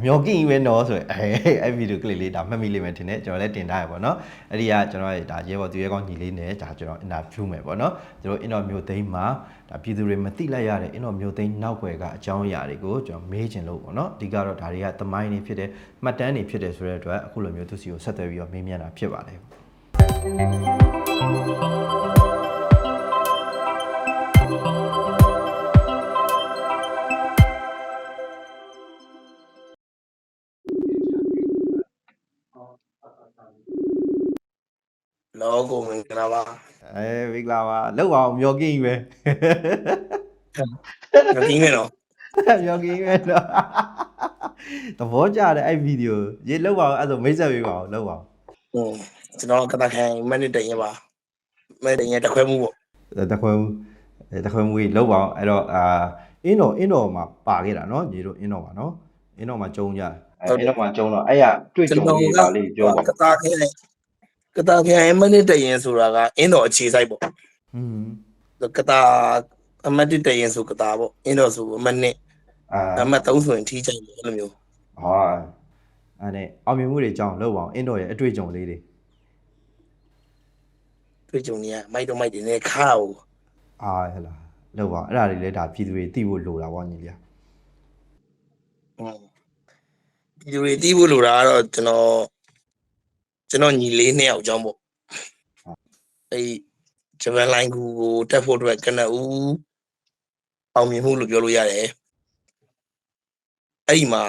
အမျောကင်းကြီးပဲနော်ဆိုရင်အဲအဲ့ဗီဒီယိုကလစ်လေးဒါမှတ်မိလိမ့်မယ်ထင်တယ်ကျွန်တော်လည်းတင်ထားရပါတော့အဲ့ဒီကကျွန်တော်ရဲ့ဒါရဲဘော်သူရဲကောင်းညီလေးနဲ့ဒါကျွန်တော်အင်တာဗျူးမယ်ပေါ့နော်ကျွန်တော်အင်တော်မျိုးသိမ်းမှာဒါပြည်သူတွေမသိလိုက်ရတဲ့အင်တော်မျိုးသိမ်းနောက်ွယ်ကအကြောင်းအရာတွေကိုကျွန်တော်မေးချင်လို့ပေါ့နော်အဓိကတော့ဒါတွေကသမိုင်းတွေဖြစ်တဲ့မှတ်တမ်းတွေဖြစ်တဲ့ဆိုတဲ့အတွက်အခုလိုမျိုးသူစီကိုဆက်သွယ်ပြီးတော့မေးမြန်းတာဖြစ်ပါတယ် လောကိုမင်္ဂလာပါအဲမင်္ဂလာပါလောက်အောင်မျောကင်းကြီးပဲငါကြီးမယ်နော်မျောကင်းကြီးပဲတော့သဘောကျတယ်အဲ့ဗီဒီယိုရေလောက်ပါအောင်အဲ့ဆိုမိတ်ဆက်ပေးပါအောင်လောက်ပါအောင်ဟွန်းကျွန်တော်ကတခိုင်မနစ်တရင်ပါမနစ်တရင်တစ်ခွဲမှုပေါ့တခွဲတခွဲမွေးလောက်ပါအောင်အဲ့တော့အာအင်းတော်အင်းတော်မှာပါခဲ့တာနော်ညီတို့အင်းတော်မှာနော်အင်းတော်မှာကျုံကြအင်းတော်မှာကျုံတော့အဲ့ရတွေ့ကြုံလေးပါလေးပြောပါကတာခဲ ကတာခဲမနစ်တရင်ဆိုတာကအင်းတော်အခြေဆိုင်ပေါ့ဟွန်းကတာအမတ်တရင်ဆိုကတာပေါ့အင်းတော်ဆိုအမနစ်အာအမတ်3ဆိုရင်ထီးချိုင်ပေါ့အဲ့လိုမျိုးဟာအဲ့နဲ့အောင်မြင်မှုတွေကြောင်းလောက်ပါအောင်အင်းတော်ရဲ့အတွေ့အကြုံလေးတွေတွေ့ကြုံနေရမိုက်တော့မိုက်တယ်နေခါဘူးအာဟဲ့လားလောက်ပါအဲ့ဒါတွေလည်းဒါပြည်သူတွေသိဖို့လိုတာပေါ့ညီလေးဟွန်းဒီလိုတွေတီးဖို့လိုတာကတော့ကျွန်တော် ကျွန်တော်ညီလေးနှစ်ယောက်အကြောင်းပေါ့အဲ့ဂျပန်လိုင်းကူကိုတက်ဖို့အတွက်ကနဦးအောင်မြင်မှုလို့ပြောလို့ရတယ်အဲ့ဒီမှာ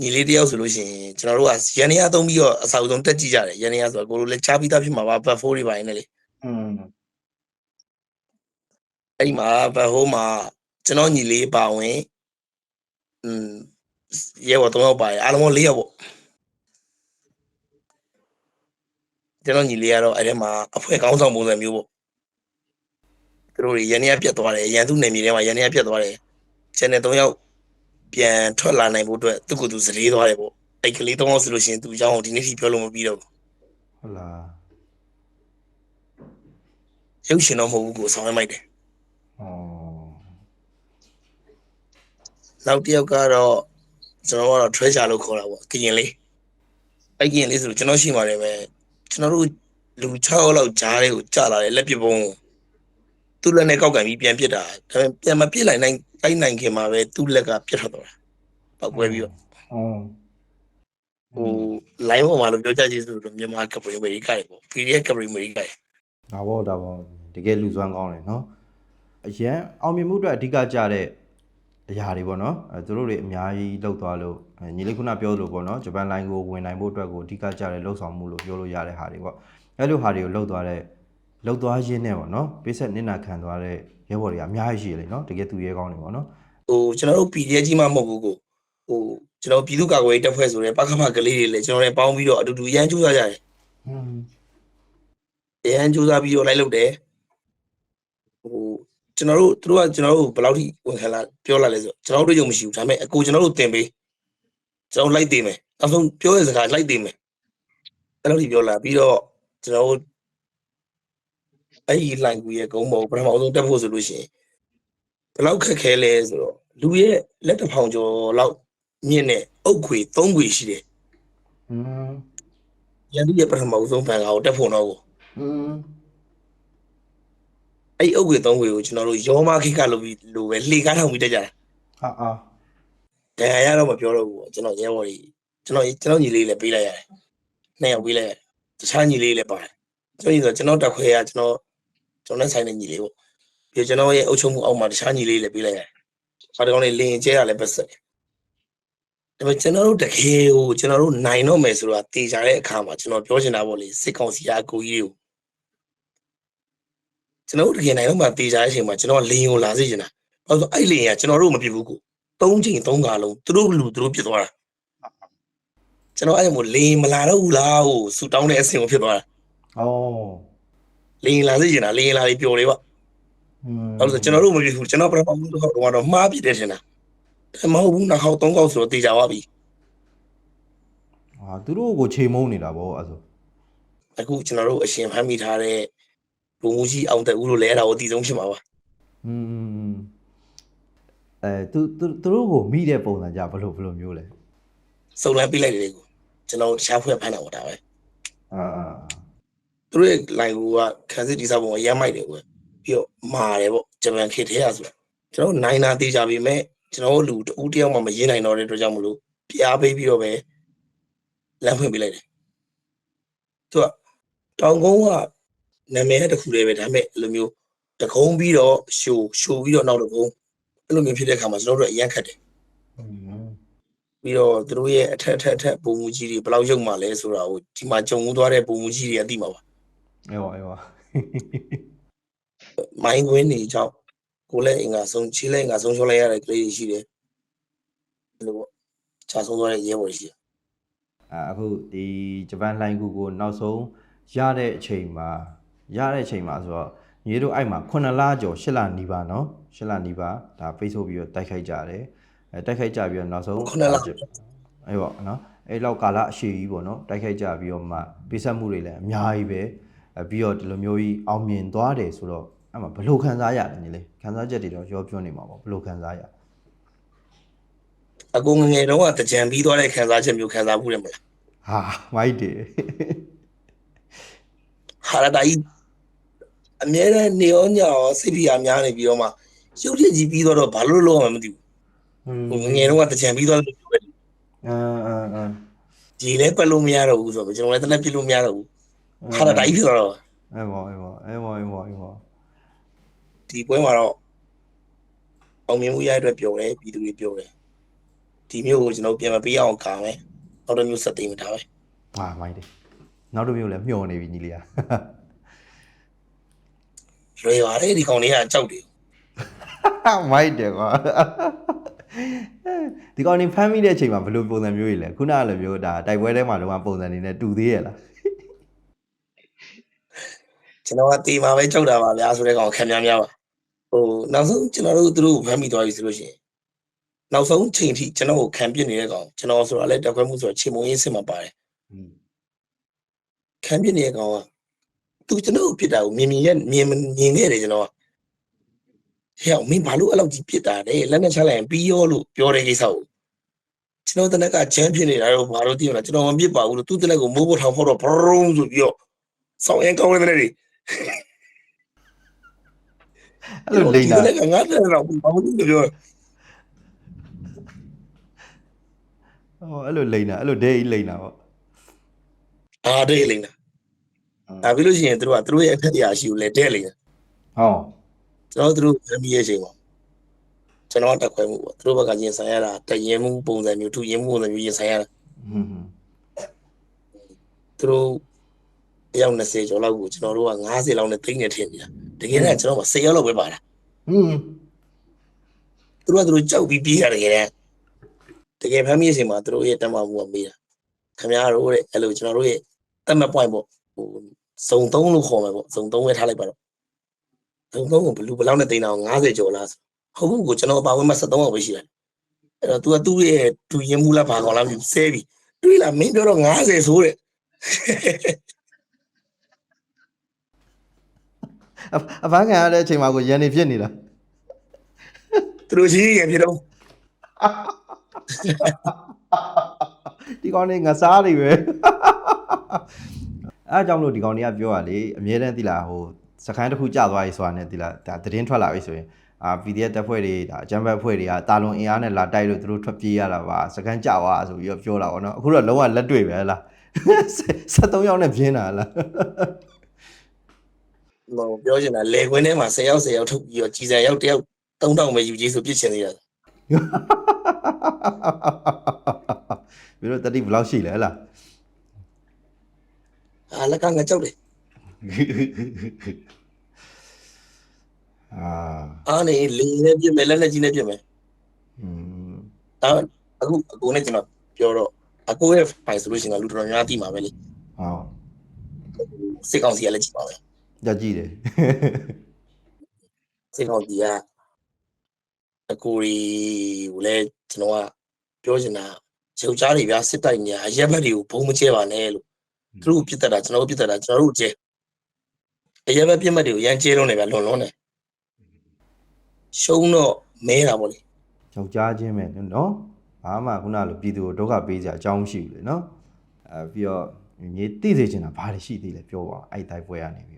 ညီလေးတယောက်ဆိုလို့ရှိရင်ကျွန်တော်တို့ကရန်နေရသုံးပြီးတော့အဆောက်ဆုံးတက်ကြည့်ကြတယ်ရန်နေရဆိုတော့ကိုလိုလည်းချားပြီးသားဖြစ်မှာပါဘတ်ဖိုးတွေပါနေတယ်လေ อืม အဲ့ဒီမှာဘတ်ဟိုးမှာကျွန်တော်ညီလေးပါဝင်อืมရဲဘော်၃ယောက်ပါတယ်အားလုံး၄ယောက်ပေါ့ ကျွန်တော်ညီလေးကတော့အဲ့ထဲမှာအဖွဲ့ကောင်းဆောင်ပုံစံမျိုးပေါ့သူတို့တွေရန်နေရပြတ်သွားတယ်ရန်သူနယ်မြေထဲမှာရန်နေရပြတ်သွားတယ်ကျန်တဲ့၃ယောက်ပြန်ထွက်လာနိုင်ဖို့အတွက်သူ့ကိုယ်သူစလေးသွားတယ်ပေါ့အဲ့ကလေး၃ယောက်ဆိုလို့ရှိရင်သူအကြောင်းကိုဒီနေ့ထိပြောလို့မပြီးတော့ဘူးဟုတ်လားရုပ်ရှင်တော့မဟုတ်ဘူးကိုဆောင်ရမိုက်တယ်ဩနောက်တစ်ယောက်ကတော့ကျွန်တော်ကတော့ treasure လို့ခေါ်တာပေါ့ကရင်လေးအဲ့ကရင်လေးဆိုကျွန်တော်ရှိပါတယ်ပဲ ကျွန်တော်တို့လူ6ယောက်လောက်ဂျားတွေကိုကြာလာတယ်လက်ပစ်ပုံးသူ့လက်နဲ့ကောက်ကန်ပြီးပြန်ပစ်တာဒါပေမဲ့ပြန်မပစ်လိုက်နိုင်တိုင်းနိုင်ခင်မှာပဲသူ့လက်ကပြတ်ထွက်သွားတာပောက်ကွဲပြီးတော့ဩဟို line ပေါ်မှာလို့ပြောကြကြည့်ဆိုတော့မြန်မာကပရီအမေရိကတွေပေါ့ PDF ကပရီအမေရိကတွေဒါဘောဒါဘောတကယ်လူစွမ်းကောင်းတယ်နော်အရန်အောင်မြင်မှုအတွက်အဓိကကြတဲ့အရာတွေပေါ့နော်အဲသူတို့တွေအများကြီးလောက်သွားလို့အဲ ညီလေးခုနပြောလို့ပေါ့နော်ဂျပန်လိုင်းကိုဝင်နိုင်ဖို့အတွက်ကိုအဓိကကြတဲ့လှုပ်ဆောင်မှုလို့ပြောလို့ရတဲ့ဟာတွေပေါ့အဲလိုဟာတွေကိုလှုပ်သွားတဲ့လှုပ်သွားရင်းနဲ့ပေါ့နော်ပေးဆက်နစ်နာခံသွားတဲ့ရဲဘော်တွေကအများကြီးရှိတယ်လေနော်တကယ်သူရဲကောင်းတွေပေါ့နော်ဟိုကျွန်တော်တို့ PDF ကြီးမှမဟုတ်ဘူးကိုဟိုကျွန်တော်ပြည်သူ့ကာကွယ်ရေးတပ်ဖွဲ့ဆိုတဲ့ပကဖကလေးတွေလည်းကျွန်တော်လည်းပေါင်းပြီးတော့အတူတူရန်ကျူးရကြတယ်อืมအရန်ကြိုးစားပြီးတော့လိုက်လုပ်တယ်ဟိုကျွန်တော်တို့သူတို့ကကျွန်တော်တို့ဘယ်လောက်ထိဝန်ခံလာပြောလာလဲဆိုတော့ကျွန်တော်တို့ရုံမရှိဘူးဒါပေမဲ့အကိုကျွန်တော်တို့တင်ပေး ကျွန်တော်လိုက်တင်မယ်နောက်ဆုံးပြောတဲ့စကားလိုက်တင်မယ်အဲ့လိုထိပြောလာပြီးတော့ကျွန်တော်တို့အဲ့ဒီလိုင်ကူရဲ့ဂုံးပေါ်ပထမဆုံးတက်ဖို့ဆိုလို့ရှိရင်ဘယ်လောက်ခက်ခဲလဲဆိုတော့လူရဲ့လက်တစ်ဖောင်ကျော်လောက်မြင့်တဲ့အုတ်ခွေ၃ခွေရှိတယ် อืม ရန်သူရဲ့ပထမဆုံးဘန်ကာကိုတက်ဖို့တော့ကို อืม အဲ့ဒီအုတ်ခွေ၃ခွေကိုကျွန်တော်တို့ရောမခိကလုပ်ပြီးလိုပဲလှေကားထောင်ပြီးတက်ကြတာ ဟာအာ ဒဏ်ရာရတော့မပြောတော့ဘူးပေါ့ကျွန်တော်ရဲဘော်ကြီးကျွန်တော်ကျွန်တော်ညီလေးလည်းပေးလိုက်ရတယ်နှစ်ယောက်ပေးလိုက်ရတယ်တခြားညီလေးလည်းပါတယ်ကျွန်တော်ညီဆိုကျွန်တော်တက်ခွဲရကျွန်တော်ကျွန်တော်နဲ့ဆိုင်တဲ့ညီလေးပေါ့ပြီးတော့ကျွန်တော်ရဲ့အုပ်ချုပ်မှုအောက်မှာတခြားညီလေးလည်းပေးလိုက်ရတယ်ဟာဒီကောင်လေးလင်းကျဲရလည်းပတ်ဆက်တယ်ဒါပေမဲ့ကျွန်တော်တို့တကယ်ကိုကျွန်တော်တို့နိုင်တော့မယ်ဆိုတာတေချာတဲ့အခါမှာကျွန်တော်ပြောချင်တာပေါ့လေစစ်ကောင်စီကအကူကြီးတွေကိုကျွန်တော်တို့တကယ်နိုင်တော့မှတေချာတဲ့အချိန်မှာကျွန်တော်လင်းကိုလာစေချင်တာဘာလို့ဆိုအဲ့လင်းကကျွန်တော်တို့မပြစ်ဘူးကို ၃ချိန်၃ခါလုံးသူတို့လူသူတို့ပြစ်သွားတာကျွန်တော်အဲ့ဒါမို့လေမလာတော့ဘူးလားဟိုဆူတောင်းတဲ့အဆင်ကိုဖြစ်သွားတာဩလေလာစေချင်တာလေလာလေးပျော်လေးပေါ့အဲ့ဒါကျွန်တော်တို့မဖြစ်ဘူးကျွန်တော်ပရမဘူးတော့တော့မှားပြစ်တယ်ရှင်တာမဟုတ်ဘူးနောက်ခေါက်၃ခေါက်ဆိုတော့တေချာသွားပြီဟာသူတို့ကိုချိန်မုန်းနေတာဗောအဲ့ဆိုအခုကျွန်တော်တို့အရှင်ဖမ်းမိထားတဲ့ဘုံကြီးအောင်တဲ့ဦးတို့လည်းအဲ့ဒါကိုအတီးဆုံးဖြစ်မှာပါอืม အဲသူသူသူတို့ကိုမိတဲ့ပုံစံကြဘယ်လိုဘယ်လိုမျိုးလဲစုံလန်းပေးလိုက်တယ်ကိုကျွန်တော်ရှားဖွဲ့ဖမ်းတာပေါ့ဒါပဲအာအာသူတို့ရဲ့ line ကခန်းစစ်တိစားပုံကရမ်းမိုက်တယ်ကွယ်ပြီးတော့မာတယ်ပေါ့ဂျပန်ခေတ်ထဲရဆိုတာကျွန်တော်နိုင်နာသေးကြပြီမဲ့ကျွန်တော်တို့လူတဦးတယောက်မှမရင်းနိုင်တော့တဲ့အတွက်ကြောင့်မလို့ပြားပေးပြီးတော့ပဲလမ်းဖွင့်ပေးလိုက်တယ်သူကတောင်ကုန်းကနာမည်တစ်ခုလေးပဲဒါပေမဲ့အဲ့လိုမျိုးတကုံးပြီးတော့ရှိုးရှိုးပြီးတော့နောက်တကုံး အဲ့လိုမျိုးဖြစ်တဲ့အခါမှာကျွန်တော်တို့အရန်ခတ်တယ်อืมပြီးတော့သူတို့ရဲ့အထက်အထက်အထက်ပုံမှုကြီးတွေဘယ်လောက်ရုပ်မှလဲဆိုတာကိုဒီမှာကြုံမှုသွားတဲ့ပုံမှုကြီးတွေကသိမှာပါအေးပါအေးပါမိုင်းကွင်းနေကြောင့်ကိုယ်လည်းအင်္ဂါဆုံးချီးလည်းအင်္ဂါဆုံးရှုံးလိုက်ရတဲ့ကလေးတွေရှိတယ်အဲ့လိုပေါ့ခြာဆုံးသွားတဲ့ရဲဘော်တွေရှိတယ်အာအခုဒီဂျပန်လိုင်းကူကိုနောက်ဆုံးရတဲ့အချိန်မှာရတဲ့အချိန်မှာဆိုတော့ ညီတို့အဲ့မှာ9လကျော်10လနီးပါနော်10လနီးပါဒါ Facebook ပြီးတော့တိုက်ခိုက်ကြတယ်အဲတိုက်ခိုက်ကြပြီးတော့နောက်ဆုံး9လအေးပေါ့နော်အဲ့လောက်ကာလအရှိကြီးပေါ့နော်တိုက်ခိုက်ကြပြီးတော့မှပေးဆက်မှုတွေလည်းအများကြီးပဲအဲပြီးတော့ဒီလိုမျိုးကြီးအောင်မြင်သွားတယ်ဆိုတော့အဲ့မှာဘလို့ခံစားရတယ်ညီလေးခံစားချက်တွေတော့ရောပြောနေမှာပေါ့ဘလို့ခံစားရအကူငငယ်တော့တကြံပြီးသွားတဲ့ခံစားချက်မျိုးခံစားမှုတယ်မလားဟာမိုက်တယ်ဟာလာတိုင်း အမြဲတမ်းနေရောညရောစိတ်ပြာများနေပြီးတော့မှရုပ်ရည်ကြီးပြီးတော့ဘာလို့လုံးအောင်မသိဘူးဟိုငယ်ငယ်တုန်းကတကြံပြီးသွားတယ်ပဲအင်းအင်းအင်းဒီလည်းပတ်လို့မရတော့ဘူးဆိုတော့ကျွန်တော်လည်းတနက်ပြစ်လို့မရတော့ဘူးဟာရတာကြီးဖြစ်သွားတော့အဲ့မောအဲ့မောအဲ့မောအဲ့မောအဲ့မောဒီပွဲမှာတော့အောင်မြင်မှုရတဲ့အတွက်ပြောတယ်ပြည်သူတွေပြောတယ်ဒီမျိုးကိုကျွန်တော်ပြန်မပေးအောင်ကာမယ်နောက်တစ်မျိုးဆက်သိမ်းမှာဒါပဲဟာမိုက်တယ်နောက်တစ်မျိုးလည်းမျောနေပြီညီလေးอ่ะ လွယ်ပါတယ်ဒီကောင်လေးကကြောက်တယ်မိုက်တယ်ကွာဒီကောင်နေဖမ်းမိတဲ့အချိန်မှာဘယ်လိုပုံစံမျိုးကြီးလဲခုနကလိုမျိုးဒါတိုက်ပွဲထဲမှာတော့ပုံစံနေနဲ့တူသေးရဲ့လားကျွန်တော်ကတေးမှာပဲကြောက်တာပါဗျာဆိုတဲ့ကောင်ခံများများပါဟိုနောက်ဆုံးကျွန်တော်တို့သူတို့ကိုဖမ်းမိသွားပြီဆိုလို့ရှိရင်နောက်ဆုံးချိန်ထိကျွန်တော်ကိုခံပြစ်နေတဲ့ကောင်ကျွန်တော်ဆိုတာလည်းတက်ခွဲမှုဆိုတော့ချိန်မုံရင်းစစ်မှာပါတယ်ခံပြစ်နေတဲ့ကောင်က သူကျွန်တော်ကိုပြစ်တာကိုမြင်မြင်ရဲ့မြင်မြင်ခဲ့တယ်ကျွန်တော်ကဟဲ့မင်းဘာလို့အဲ့လောက်ကြီးပြစ်တာလဲလက်နဲ့ချလိုက်ရင်ပြီးရောလို့ပြောတဲ့ကိစ္စကိုကျွန်တော်တနက်ကချမ်းဖြစ်နေတာတော့ဘာလို့သိမလားကျွန်တော်မပြစ်ပါဘူးလို့သူတနက်ကိုမိုးပေါ်ထောင်ဖောက်တော့ဘရုံးဆိုပြီးတော့စောင်းရင်ကောင်းတဲ့တဲ့တွေအဲ့လိုလိမ့်တာဒီလည်းငါတဲ့တော့ဘာလို့လဲပြောဟောအဲ့လိုလိမ့်တာအဲ့လိုဒဲကြီးလိမ့်တာပေါ့အားတဲ့လိမ့်တာ ဒါပြီးလို့ရှိရင်တို့ကတို့ရဲ့အခက်တရားရှိကိုလည်းတဲ့လိမ့်တာဟောကျွန်တော်တို့ဗမီရဲ့ချိန်မှာကျွန်တော်တက်ခွဲမှုပေါ့တို့ဘက်ကရင်ဆိုင်ရတာတရင်မှုပုံစံမျိုးသူရင်မှုပုံစံမျိုးရင်ဆိုင်ရတာဟွန်းဟွန်းတို့အယောက်20ကျော်လောက်ကိုကျွန်တော်တို့က90လောက်နဲ့သိနေထင်နေတာတကယ်တော့ကျွန်တော်က10ရောက်လောက်ပဲပါတာဟွန်းတို့ကတို့ကြောက်ပြီးပြေးရတယ်တကယ်တကယ်ဗမီရဲ့ချိန်မှာတို့ရဲ့တက်မှမှုကမေးတာခင်ဗျားတို့တဲ့အဲ့လိုကျွန်တော်တို့ရဲ့တက်မှတ် point ပေါ့ဟို စုံ3လို့ခေါ်မယ်ပေါ့စုံ3ပဲထားလိုက်ပါတော့သုံးသုံးကိုဘလူးဘလောက်နဲ့တင်တာ90ကျော်လားဟုတ်ဘူးကိုကျွန်တော်အပါဝင်မှာ73အောင်ပဲရှိတယ်အဲ့တော့ तू ကသူ့ရဲ့သူရင်မှုလားဘာကောင်လားမသိဘူးဆဲပြီတွေးလာမင်းပြောတော့90ဆိုတဲ့အအဖမ်းခံရတဲ့အချိန်မှာကိုရန်နေဖြစ်နေတာသူတို့ရှိရင်ဖြစ်တော့ဒီကောင်နေငစားတွေပဲ အဲအကြောင့်မလို့ဒီကောင်တွေကပြောရလေအမြဲတမ်းသီလားဟိုစကိုင်းတစ်ခုကြာသွားပြီဆိုတာနဲ့သီလားဒါသတင်းထွက်လာပြီဆိုရင်အာ PDF တက်ဖွဲ့တွေဒါအကြမ်းဖက်ဖွဲ့တွေကတာလွန်အင်အားနဲ့လာတိုက်လို့သူတို့ထွက်ပြေးရတာပါစကိုင်းကြာသွားဆိုပြီးတော့ပြောတာဗောနော်အခုတော့လုံးဝလက်တွေ့ပဲဟလား73ယောက်နဲ့ပြင်းတာဟလားဟိုပြောချင်တာလေခွင်းထဲမှာ10ယောက်10ယောက်ထုတ်ပြီးတော့ကြီးစံယောက်တယောက်3000ပဲယူကြီးဆိုပြစ်ချင်သေးတာဘယ်လိုတတိဘယ်လောက်ရှိလဲဟလား အာလက်ကငါကြောက်တယ်အာအားနေလေနဲ့ပြစ်မယ်လက်နဲ့ကြီးနဲ့ပြစ်မယ်อืมဒါအခုအကိုနဲ့ကျွန်တော်ပြောတော့အကိုရဲ့ဖိုင်ဆိုလို့ရှိရင်လူတော်များတိမှာပဲလေဟောစစ်ကောင်စီကလည်းကြည့်ပါပဲကြကြည့်တယ်စိတ်ကောင်းကြီးကအကူကြီးကိုလည်းကျွန်တော်ကပြောချင်တာယောက်ျားတွေဗျာစစ်တိုက်နေအရက်ဘက်တွေကိုဘုံမကျဲပါနဲ့လို့ သူတို့ပြစ်တတ်တာကျွန်တော်တို့ပြစ်တတ်တာကျွန်တော်တို့ကျဲအရက်ဘက်ပြစ်မှတ်တွေကိုရမ်းကျဲလုံးနေဗျာလွန်လွန်နေရှုံးတော့မဲတာပေါ့လေယောက်ျားချင်းပဲနော်ဘာမှခုနလိုပြည်သူကိုဒုက္ခပေးစရာအကြောင်းမရှိဘူးလေနော်အဲပြီးတော့မြေသိစေချင်တာဘာတွေရှိသေးလဲပြောပါအဲ့တိုက်ပွဲရနေပြီ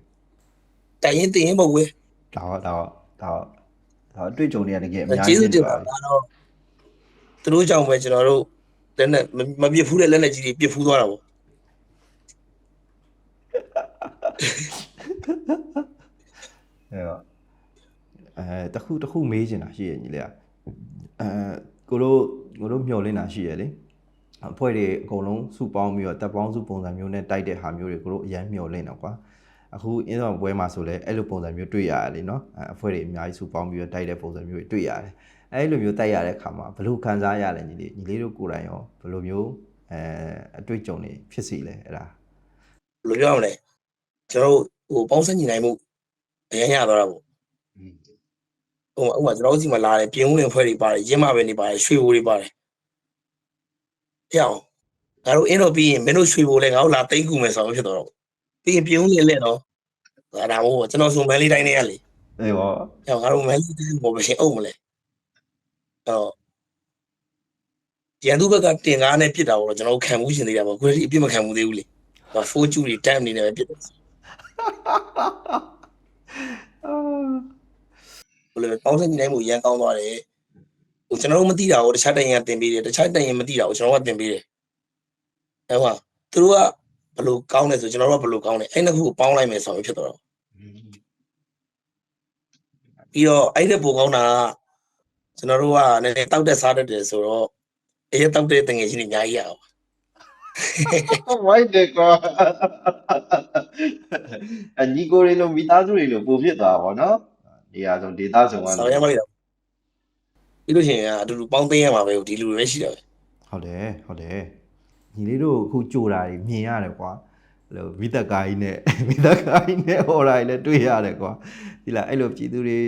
တိုင်ရင်တင်ရင်ပေါ့ကွယ်ဒါတော့ဒါတော့ဒါတော့ဒါအတွေ့အကြုံတွေကတကယ်အများကျေးကြီးဇူးတင်ပါပြီတော့သူတို့ကြောင့်ပဲကျွန်တော်တို့လက်နဲ့မပြစ်ဖူးတဲ့လက်နဲ့ကြီးတွေပြစ်ဖူးသွားတာပေါ့ အဲ့တော့အဲတခုတခုမေးချင်တာရှိရညီလေးကအဲကိုတို့ကိုတို့မျှော်လင့်တာရှိရလေအဖွဲ့တွေအကုန်လုံးစုပေါင်းပြီးတော့တပ်ပေါင်းစုပုံစံမျိုးနဲ့တိုက်တဲ့ဟာမျိုးတွေကိုတို့အရင်မျှော်လင့်တော့ကွာအခုအင်းဆောင်ပွဲမှာဆိုလဲအဲ့လိုပုံစံမျိုးတွေ့ရတယ်လေနော်အဲအဖွဲ့တွေအများကြီးစုပေါင်းပြီးတော့တိုက်တဲ့ပုံစံမျိုးတွေတွေ့ရတယ်အဲ့လိုမျိုးတိုက်ရတဲ့အခါမှာဘယ်လိုခံစားရလဲညီလေးညီလေးတို့ကိုယ်တိုင်ရောဘယ်လိုမျိုးအဲအတွေ့အကြုံတွေဖြစ်စီလဲအဲ့ဒါဘယ်လိုပြောရမလဲ ကျွန်တော်တို့ဟိုပေါင်းစပ်ညီနိုင်မှုအရင်ရသွားတာပေါ့ဟိုဥပမာကျွန်တော်တို့စီမှာလာတယ်ပြင်ဦးလင်ဖွဲ့တွေပါတယ်ရင်းမပဲနေပါတယ်ရွှေဘိုးတွေပါတယ်ဖျောင်းငါတို့အင်းတော့ပြီးရင်မင်းတို့ရွှေဘိုးလဲငါတို့လာတိတ်ကူမယ်ဆိုတော့ဖြစ်သွားတော့ပြီးရင်ပြင်ဦးလင်လဲတော့ဒါဒါမို့ကျွန်တော်ဆိုမန်လေးတိုင်းနေရလေအေးဟော။ကျောင်းကတော့မန်စီးတီးဘောပဲရှင်အုပ်မလဲ။အော်ရန်သူဘက်ကတင်ကားနဲ့ပြစ်တာတော့ကျွန်တော်ခံမှုရှင်သေးတာပေါ့။ကိုယ်ကြီးအပြစ်မခံမှုသေးဘူးလေ။ဒါဖိုးကျူတွေတမ်းအနေနဲ့ပဲပြစ်တယ်။ ဘယ်လိုပေါင်းစပ်ညီနိုင်မှုရန်ကောင်းသွားတယ်။ဟိုကျွန်တော်တို့မသိတာကိုတခြားတိုင်ရင်တင်ပေးတယ်။တခြားတိုင်ရင်မသိတာကိုကျွန်တော်ကတင်ပေးတယ်။အဲဟောသူတို့ကဘယ်လိုကောင်းလဲဆိုကျွန်တော်တို့ကဘယ်လိုကောင်းလဲ။အဲ့နှစ်ခုကိုပေါင်းလိုက်မယ်ဆိုရင်ဖြစ်သွားတော့ပြီးတော့အဲ့ဒီပိုကောင်းတာကကျွန်တော်တို့ကနည်းနည်းတောက်တက်စားတတ်တယ်ဆိုတော့အဲ့ရတောက်တဲ့တငယ်ချင်းတွေအများကြီးရအောင် ဝိုက်တယ်ကွာအညီကိုတွေလိုမိသားစုတွေလိုပိုဖြစ်သွားပါဘောနော်နေရာဆုံးဒေတာဆုံးကဆောင်ရမ်းမလိုက်တော့ပြီးလို့ရှိရင်အတူတူပေါင်းသိမ်းရမှာပဲဒီလူတွေပဲရှိတယ်ဟုတ်တယ်ဟုတ်တယ်ညီလေးတို့အခုကြိုတာတွေမြင်ရတယ်ကွာအဲ့လိုမိသက်ကားကြီးနဲ့မိသက်ကားကြီးနဲ့ဟော်တာကြီးလည်းတွေ့ရတယ်ကွာဒီလားအဲ့လိုပြည်သူတွေ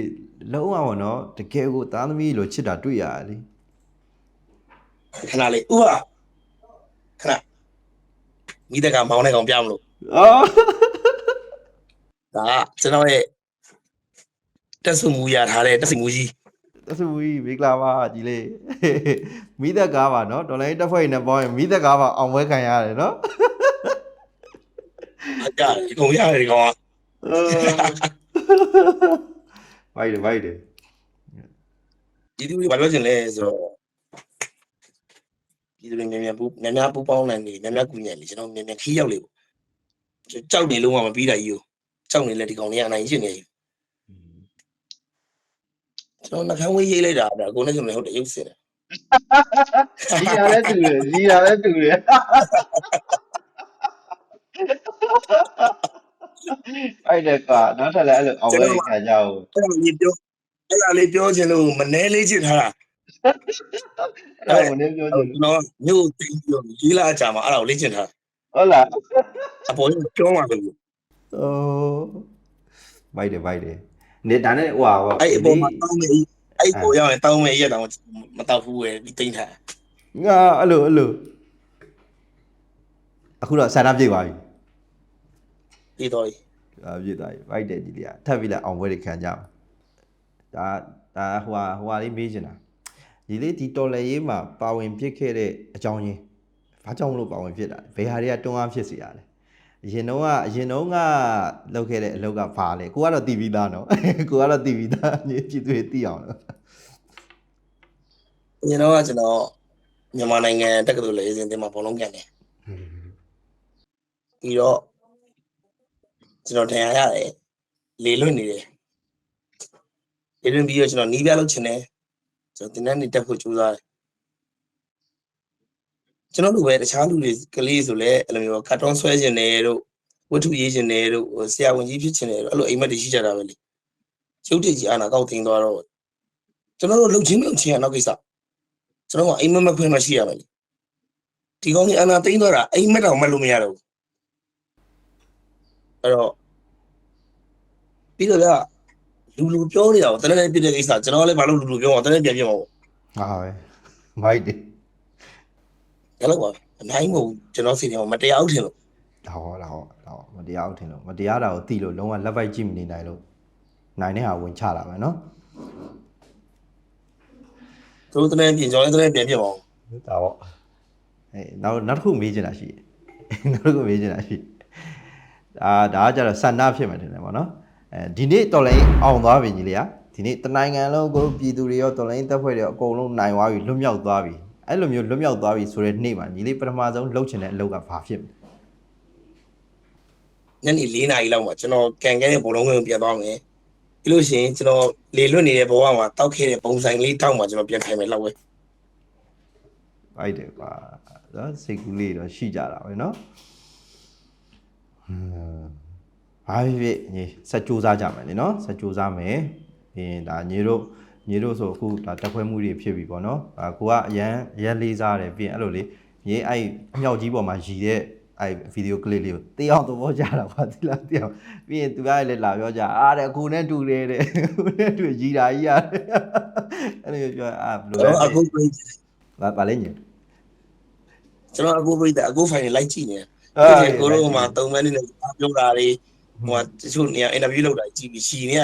လုံးဝပါနော်တကယ်ကိုသားသမီးလိုချစ်တာတွေ့ရတယ်လေခဏလေးဥပါခဏ မိတက်ကမောင်းတဲ့ကောင်ပြမလို့အော်ဒါကကျွန်တော်ရဲ့တက်ဆုမူရထားတဲ့တက်စီမူကြီးတဆူကြီးမိကလာပါညီလေးမိသက်ကားပါနော်ဒေါ်လာတက်ဖွဲ့နေပေါင်းရင်မိသက်ကားပါအောင်ပွဲခံရတယ်နော်အကြဒီကောင်ရတယ်ဒီကောင်ကဘိုက်တယ်ဘိုက်တယ်ဒီလူတွေဘာပြောချင်လဲဆိုတော့ ဒီလူတွေမြန်မြန်ပူမြန်မြန်ပူပေါင်းနိုင်နေမြန်မြန်ကူညံ့နေကျွန်တော်မြန်မြန်ခီးရောက်လေပေါ့ကြောက်နေလုံးဝမပြီးတာကြီးကိုကြောက်နေလဲဒီကောင်လေးကအနိုင်ရှင်းနေပြီကျွန်တော်နှခမ်းဝေးရေးလိုက်တာဒါကိုနဲ့ကျွန်တော်ဟုတ်တယ်ရုပ်စင်တယ်ကြီးရလဲတူတယ်ကြီးရလဲတူတယ်အဲ့ဒါကနောက်ထပ်လည်းအဲ့လိုအောင်ပွဲခံကြအောင်အဲ့ဒါလေးပြောအဲ့ဒါလေးပြောချင်လို့မနှဲလေးချစ်ထားတာ အဲ့ဒါကိုလည်းပြောချင်ကျွန်တော်မြို့သိပြီးတော့ကြီးလာကြမှာအဲ့ဒါကိုလေ့ကျင့်ထားဟုတ်လားအပေါ်ကြီးပြောမှာပဲအိုးဘိုက်တယ်ဘိုက်တယ်နေဒါနဲ့ဟိုဟာပေါ့အဲ့အပေါ်မှာတောင်းမယ်အဲ့ပေါ်ရောက်ရင်တောင်းမယ်ရက်တောင်မတောက်ဘူးပဲဒီတိမ့်ထားငါအဲ့လိုအဲ့လိုအခုတော့ဆန္ဒပြည့်ပါပြီပြီးတော့အာပြည့်သွားပြီဘိုက်တယ်ကြီးလေးကထပ်ပြီးလိုက်အောင်ပွဲတွေခံကြအောင်ဒါဒါဟိုဟာဟိုဟာလေးမေးချင်တာ ဒီလေးဒီတော်လည်းရေးမှာပါဝင်ဖြစ်ခဲ့တဲ့အကြောင်းရင်းဘာကြောင့်မလို့ပါဝင်ဖြစ်တာလဲဘယ်ဟာတွေကတွန်းအားဖြစ်စေရလဲအရင်တော့ကအရင်တော့ကလုပ်ခဲ့တဲ့အလုပ်ကဘာလဲကိုကတော့တီးပြီးသားနော်ကိုကတော့တီးပြီးသားညပြည့်တွေတီးအောင်လို့ကျွန်တော်ကကျွန်တော်မြန်မာနိုင်ငံတက္ကသိုလ်လေစင်တင်မှာဘောလုံးကန်တယ်ပြီးတော့ကျွန်တော်တရားရတယ်လေလွတ်နေတယ်လေလွတ်ပြီးတော့ကျွန်တော်နီးပြလုပ်ချင်တယ် ကျွန်တော်တင်တဲ့နေတက်ဖို့ကြိုးစားတယ်ကျွန်တော်တို့ပဲတခြားလူတွေကလေးဆိုလဲအဲ့လိုမျိုးကတ်တွန်းဆွဲချင်တယ်တို့ဝတ္ထုရေးချင်တယ်တို့ဆရာဝန်ကြီးဖြစ်ချင်တယ်တို့အဲ့လိုအိမ်မက်တွေရှိကြတာပဲလေရုပ်တည်ကြီးအာနာကောက်တင်သွားတော့ကျွန်တော်တို့လှုပ်ချင်းလှုပ်ချင်းကနောက်ကိစ္စကျွန်တော်ကအိမ်မက်မခွင့်မရှိရမယ်လေဒီကောင်းကြီးအာနာသိမ်းသွားတာအိမ်မက်တော့မက်လို့မရတော့ဘူးအဲ့တော့ပြီးတော့က လူလူပြောနေတာကိုတနေ့ပြည့်တဲ့ကိစ္စကျွန်တော်လည်းဘာလို့လူလူပြောအောင်တနေ့ပြန်ပြန်ပါဘူးဟာပဲမိုက်တယ်ရလို့ပါအနိုင်မဟုတ်ကျွန်တော်စီတယ်မတရားဘူးထင်လို့ဒါဟောဒါဟောဒါဟောမတရားဘူးထင်လို့မတရားတာကိုသိလို့လုံးဝလက်ပိုက်ကြည့်မနေနိုင်လို့နိုင်တဲ့ဟာဝင်ချတာပဲနော်သူတို့တနေ့ပြင်ကြောင်းတနေ့ပြန်ပြန်ပါဘူးဒါဟောအဲနောက်နောက်တစ်ခုမေးချင်တာရှိတယ်နောက်တစ်ခုမေးချင်တာရှိတယ်ဒါဒါကကြတော့ဆန္ဒဖြစ်မှတင်တယ်ပေါ့နော် အဲဒီနေ့တော်လိုင်းအောင်သွားပြီညီလေးอ่ะဒီနေ့တနိုင်ငံလုံးကိုပြည်သူတွေရောတော်လိုင်းတပ်ဖွဲ့တွေရောအကုန်လုံးနိုင်သွားပြီလွတ်မြောက်သွားပြီအဲ့လိုမျိုးလွတ်မြောက်သွားပြီဆိုတဲ့နေ့မှာညီလေးပထမဆုံးလှုပ်ချင်တဲ့အလုပ်ကဘာဖြစ်မလဲညနေ၄နာရီလောက်မှာကျွန်တော်ကန်ခဲ့တဲ့ဘုံလုံးကိုပြန်သွားမယ်ပြီးလို့ရှိရင်ကျွန်တော်လေလွတ်နေတဲ့ဘဝမှာတောက်ခဲ့တဲ့ပုံဆိုင်လေးတောက်မှာကျွန်တော်ပြန်ခိုင်မယ်လောက်ပဲအဲ့တယ်ပါနော်စိတ်ကူးလေးတော့ရှိကြတာပဲနော်ဟွန်း ဘာဖြစ်ဖြစ်ညီဆက်စူးစမ်းကြမယ်လေနော်ဆက်စူးစမ်းမယ်ပြီးရင်ဒါညီတို့ညီတို့ဆိုအခုဒါတက်ခွဲမှုတွေဖြစ်ပြီပေါ့နော်ဒါကိုကအရန်ရန်လေးစားတယ်ပြီးရင်အဲ့လိုလေညီအဲ့အမြောက်ကြီးပေါ်မှာရည်တဲ့အဲ့ဗီဒီယိုကလစ်လေးကိုတေးအောင်သဘောကျတာပါသီလားတေးအောင်ပြီးရင်သူကလည်းလာပြောကြအားတဲ့အခုနဲ့တူတယ်တဲ့အခုနဲ့တူရည်တာကြီးရတယ်အဲ့လိုပြောအာဘယ်လိုလဲအခုပြေးဘာဘာလဲညီကျွန်တော်အခုပြေးတာအခုဖိုင်လိုက်ကြည့်နေတယ်ကိုရိုမှာ၃မိနစ်နဲ့ပြောတာတွေ ဟိုတချို့နေရာအင်တာဗျူးလုပ်တာကြည့်ပြီးရှီနေရ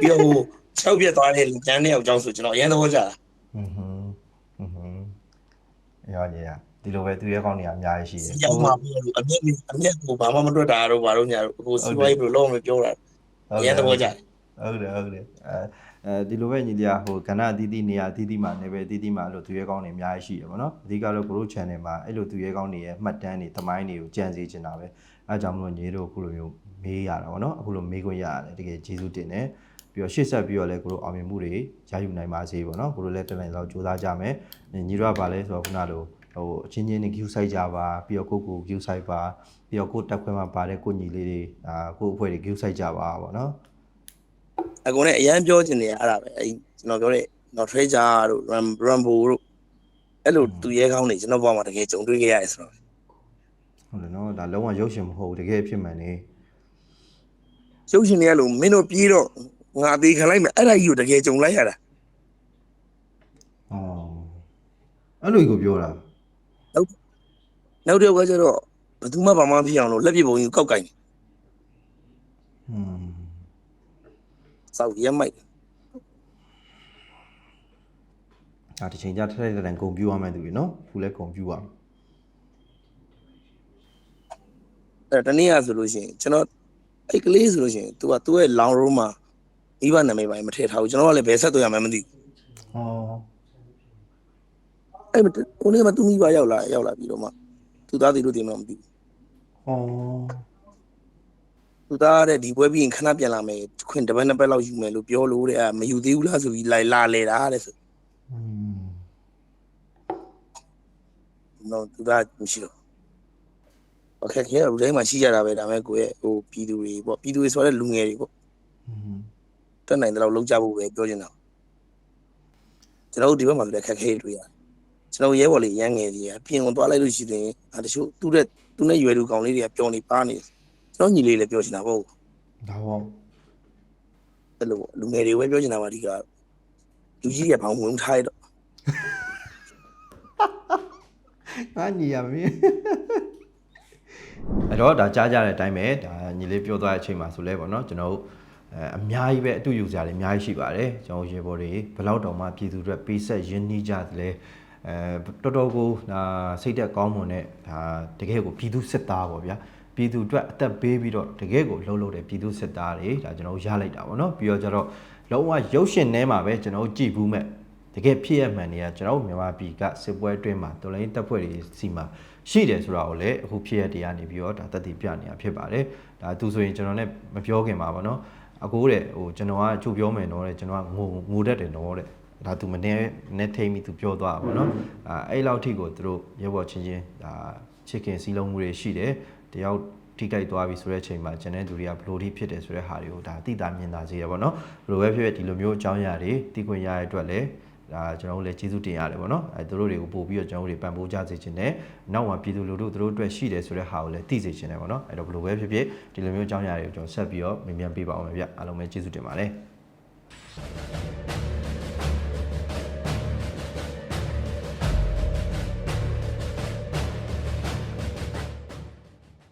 ပြီးတော့ဟို၆ပြက်သွားတဲ့ကျန်းတဲ့ယောက်ျောင်းဆိုကျွန်တော်အရင်သဘောကျတာဟွန်းဟွန်းဟွန်းဟွန်းရောညီရဒီလိုပဲသူရဲ့ကောင်းနေရအများကြီးရှိတယ်ရောက်မှာပြီးတော့အမျက်အမျက်ကိုဘာမှမတွက်တာတော့ဘာလို့ညာဟိုစီဝိုင်းဘယ်လိုလုပ်မပြောတာအရင်သဘောကျတယ်ဟုတ်တယ်ဟုတ်တယ်အဲအဲဒီလိုပဲညီလေးဟိုကဏ္ဍအသီးသီးနေရာအသီးသီးမှာနေပဲအသီးသီးမှာအဲ့လိုသူရဲ့ကောင်းနေအများကြီးရှိတယ်ဗောနော်အဓိကတော့ group channel မှာအဲ့လိုသူရဲ့ကောင်းနေရဲ့မှတ်တမ်းတွေသမိုင်းတွေကိုကြံစည်ချင်တာပဲအဲကြောင့်မလို့ညီတို့အခုလိုမျိုး မေးရတာဗောနော်အခုလိုမေးခွင့်ရရတယ်တကယ်ကျေးဇူးတင်တယ်ပြီးတော့ရှေ့ဆက်ပြီးတော့လည်းကိုတို့အောင်မြင်မှုတွေရယူနိုင်ပါစေဗောနော်ကိုတို့လည်းတက်နိုင်လောက်စူးစမ်းကြမယ်ညီတို့ကဗာလဲဆိုတော့ခုနလိုဟိုအချင်းချင်းနေ view site ကြပါပြီးတော့ကိုကို view site ပါပြီးတော့ကိုတက်ခွဲမှာပါတဲ့ကိုညီလေးတွေအာကိုအဖွဲ့တွေ view site ကြပါဗောနော်အကုန်နဲ့အရင်ပြောချင်နေရအဲ့ဒါပဲအဲကျွန်တော်ပြောတဲ့ not treasure တို့ rambo တို့အဲ့လိုသူရဲကောင်းနေကျွန်တော်ဘဝမှာတကယ်ကြုံတွေ့ခဲ့ရတယ်ဆိုတော့ဟုတ်တယ်နော်ဒါလုံးဝရုပ်ရှင်မဟုတ်ဘူးတကယ်ဖြစ်မှန်နေ ရုပ်ရှင်တွေကလို့မင်းတို့ပြေးတော့ငါအသေးခံလိုက်မယ်အဲ့ဒါကြီးကိုတကယ်ကြုံလိုက်ရတာ။အော်အဲ့လိုကိုပြောတာနောက်တစ်ယောက်ကကျတော့ဘယ်သူမှဘာမှမဖြစ်အောင်လို့လက်ပြပုံကြီးကိုကောက်ကင်တယ်။ဟွန်းစောက်ရက်မိုက်ဒါတစ်ချိန်ကျထက်ထက်တန်ဂုံပြူရမယ်သူကြီးနော်။ခုလဲဂုံပြူရမယ်အဲ့တနေ့ကဆိုလို့ရှိရင်ကျွန်တော် အဲ့ကလေးဆိုလို့ရှိရင် तू ကသူ့ရဲ့ long room မှာမိဘနာမည်ပိုင်းမထည့်ထားဘူးကျွန်တော်ကလည်းဘယ်ဆက်သွယ်ရမှန်းမသိဘူး ။အော် အဲ့မကိုနေမှာသူမိဘရောက်လာရောက်လာပြီးတော့မှသူသားတွေလို့တင်မှမသိဘူး ။အော် သူသားတဲ့ဒီပွဲပြီးရင်ခဏပြန်လာမယ်ခွင်တစ်ပတ်နှစ်ပတ်လောက်ယူမယ်လို့ပြောလို့တဲ့အဲ့မယူသေးဘူးလားဆိုပြီးလာလာလေတာတဲ့ဆို ။อืม တော့သူသားမရှိတော့ အခက်ခဲလူတိုင်းမှာရှိကြတာပဲဒါမဲ့ကိုယ့်ရဲ့ဟိုပြည်သူတွေပေါ့ပြည်သူတွေဆိုတဲ့လူငယ်တွေပေါ့တက်နိုင်တဲ့လောက်လုံးကြဖို့ပဲပြောချင်တာကျွန်တော်တို့ဒီဘက်မှာလည်းခက်ခဲတွေရတယ်ကျွန်တော်ရဲဘော်လေးရန်ငယ်ကြီးကပြင်ဝင်သွားလိုက်လို့ရှိရင်အဲတချို့သူ့တဲ့သူနဲ့ရွယ်လူကောင်လေးတွေကပျော်နေပါနေကျွန်တော်ညီလေးလည်းပြောချင်တာပေါ့ဒါပေါ့အဲ့လိုလူငယ်တွေပဲပြောချင်တာပါဒီကလူကြီးတွေကဘာမှဝင်ထားရတော့ငါညီရမင်း အဲ့တော့ဒါကြားကြတဲ့အတိုင်းပဲဒါညီလေးပြောသွားတဲ့အချိန်မှာဆိုလဲပေါ့နော်ကျွန်တော်တို့အဲအများကြီးပဲအတူယူကြတယ်အများကြီးရှိပါတယ်ကျွန်တော်ရေဘော်တွေဘယ်လောက်တောင်မှပြည်သူတွေပေးဆက်ရင်းနှီးကြသလဲအဲတော်တော်ကိုဒါစိတ်သက်ကောင်းမွန်တဲ့ဒါတကယ်ကိုပြည်သူစစ်သားပေါ့ဗျာပြည်သူအတွက်အသက်ပေးပြီးတော့တကယ်ကိုလှုပ်လှုပ်တဲ့ပြည်သူစစ်သားတွေဒါကျွန်တော်ရလိုက်တာပေါ့နော်ပြီးတော့ကျတော့လုံးဝရုပ်ရှင်ထဲမှာပဲကျွန်တော်ကြည်ဘူးမဲ့တကယ်ဖြစ်ရမှန်တွေကကျွန်တော်မြန်မာပြည်ကစစ်ပွဲအတွင်းမှာတော်လိုင်းတပ်ဖွဲ့တွေစီမှာ ရှိတယ်ဆိုတာကိုလည်းအခုဖြစ်ရတရားနေပြီးတော့ဒါတက်တည်ပြနေတာဖြစ်ပါတယ်ဒါသူဆိုရင်ကျွန်တော် ਨੇ မပြောခင်ပါဗောနော်အကိုတဲ့ဟိုကျွန်တော်ကချုပ်ပြောမယ်တော့တဲ့ကျွန်တော်ကငိုငိုတတ်တယ်တော့တဲ့ဒါသူမနေနဲ့ထိမ့်ပြီးသူပြောသွားတာဗောနော်အဲအဲ့လောက်ထိကိုသူတို့ရဲဘော်ချင်းချင်းဒါချစ်ခင်စီးလုံးမှုတွေရှိတယ်တယောက်ထိကြိုက်သွားပြီဆိုတဲ့အချိန်မှာကျန်တဲ့သူတွေကဘလို့ထိဖြစ်တယ်ဆိုတဲ့ဟာတွေကိုဒါသိတာမြင်တာစေရပါတော့ဘလို့ပဲဖြစ်ဖြစ်ဒီလိုမျိုးအကြောင်းအရာတွေသိခွင့်ရတဲ့အတွက်လည်း ဒါကျွန်တော်တို့လည်းကျေးဇူးတင်ရတယ်ဗောနော်အဲသူတို့တွေကိုပို့ပြီးတော့ကျွန်တော်တို့တွေပံ့ပိုးကြစေချင်တယ်နောက်မှာပြည်သူလူထုသူတို့အတွက်ရှိတယ်ဆိုတဲ့ဟာကိုလည်းသိစေချင်တယ်ဗောနော်အဲ့တော့ဘလို့ပဲဖြစ်ဖြစ်ဒီလိုမျိုးအကြောင်းအရာတွေကိုကျွန်တော်ဆက်ပြီးတော့မြင်မြန်ပေးပါအောင်မယ်ဗျအားလုံးပဲကျေးဇူးတင်ပါတယ်